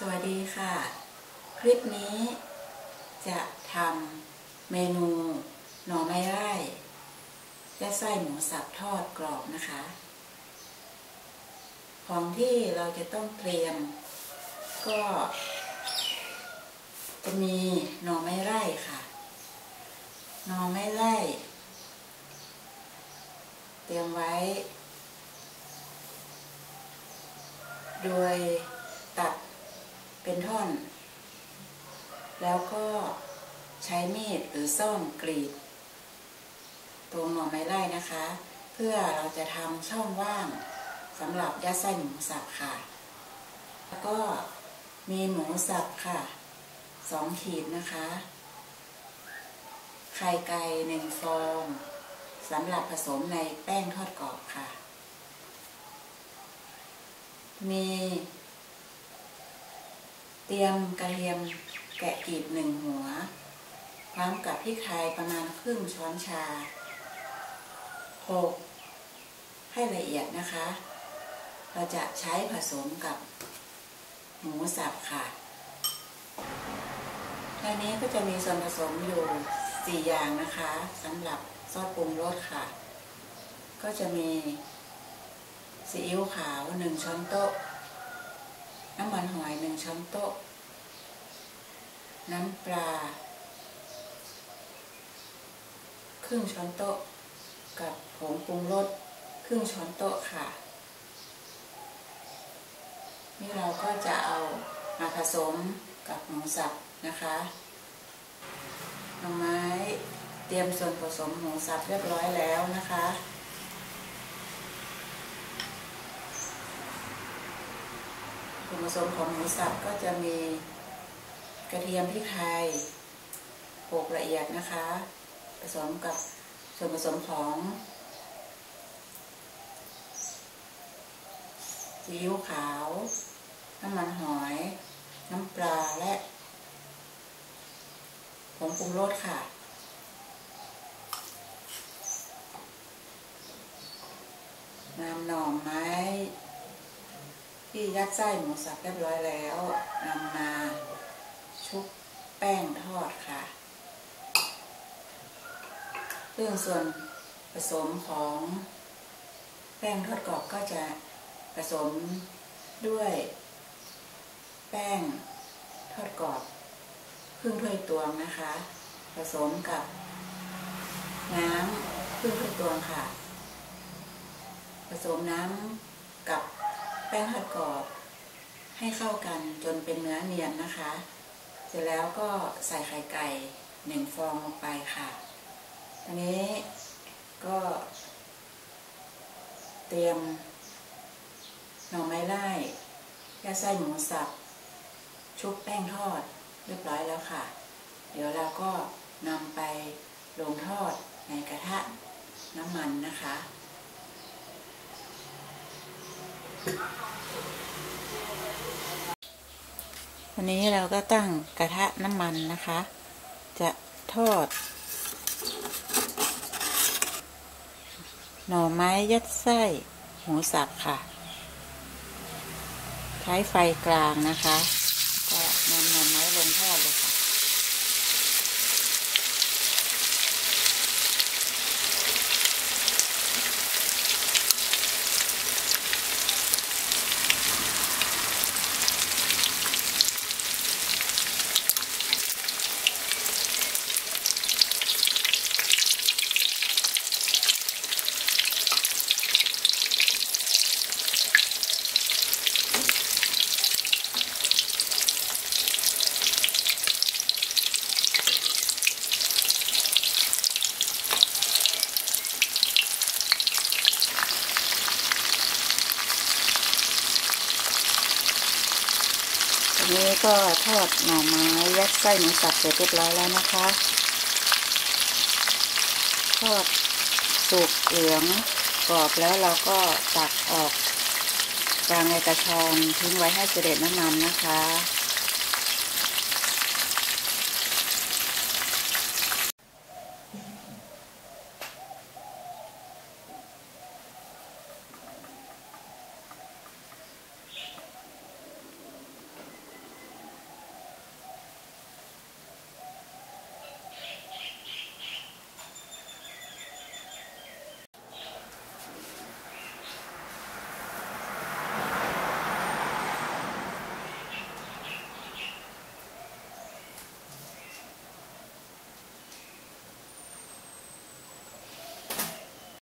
สวัสดีค่ะ คลิปนี้ จะทำเมนูหน่อไม้ไร่ยัดไส้หมูสับทอดกรอบนะคะ ของที่เราจะต้องเตรียม ก็ จะมีหน่อไม้ไร่ค่ะหน่อไม้ไร่ เตรียมไว้ โดยตัด เป็นท่อน แล้วก็ใช้มีดหรือซ่อมกรีด ตรงหน่อไม้ไร่นะคะ เพื่อเราจะทำช่องว่างสำหรับยัดไส้หมูสับค่ะ แล้วก็มีหมูสับค่ะสองขีดนะคะ ไข่ไก่หนึ่งฟองสำหรับผสมในแป้งทอดกรอบค่ะ มี เตรียมกระเทียมแกะกรีบหนึ่งหัว พร้อมกับพริกไทยประมาณครึ่งช้อนชาโขลกให้ละเอียดนะคะ เราจะใช้ผสมกับหมูสับค่ะในนี้ก็จะมีส่วนผสมอยู่ 4 อย่างนะคะสำหรับซอสปรุงรสค่ะ ก็จะมีซีอิ๊วขาว 1 ช้อนโต๊ะ น้ำมันหอยหนึ่งช้อนโต๊ะ น้ำปลา ครึ่งช้อนโต๊ะ กับผงปรุงรสครึ่งช้อนโต๊ะค่ะ นี่เราก็จะเอามาผสมกับหมูสับนะคะหน่อไม้เตรียมส่วนผสมหมูสับเรียบร้อยแล้วนะคะ ส่วนผสมของหมูสับก็จะมีกระเทียมพริกไทยโขลกละเอียดนะคะ ผสมกับส่วนผสมของซีอิ๊วขาว น้ำมันหอย น้ำปลาและผงปรุงรสค่ะนำหน่อไม้ ที่ยัดไส้หมูสับเรียบร้อยแล้วนำมาชุบแป้งทอดค่ะซึ่องส่วนผสมของแป้งทอดกรอบก็จะผสมด้วย แป้งทอดกรอบครึ่งถ้วยตวงนะคะ ผสมกับ น้ำครึ่งถ้วยตวงค่ะ ผสมน้ำกับ แป้งทอดกรอบให้เข้ากันจนเป็นเนื้อเนียนนะคะ เสร็จแล้วก็ใส่ไข่ไก่หนึ่งฟองลงไปค่ะอันนี้ก็เตรียมหน่อไม้ไล่ยัดไส้หมูสับ ชุบแป้งทอดเรียบร้อยแล้วค่ะ เดี๋ยวเราก็นำไปลงทอดในกระทะน้ำมันนะคะ วันนี้เราก็ตั้งกระทะน้ำมันนะคะ จะทอด หน่อไม้ยัดไส้หมูสับค่ะ ใช้ไฟกลางนะคะ ก็นำหน่อไม้ลงทอดเลย นี้ก็ทอดหน่อไม้ยัดไส้หมูสับเสร็จเรียบร้อยแล้วนะคะ ทอดสุกเหลืองกรอบแล้วเราก็ตักออกวางในกระชอนทิ้งไว้ให้เสด็จน้ำมันนะคะ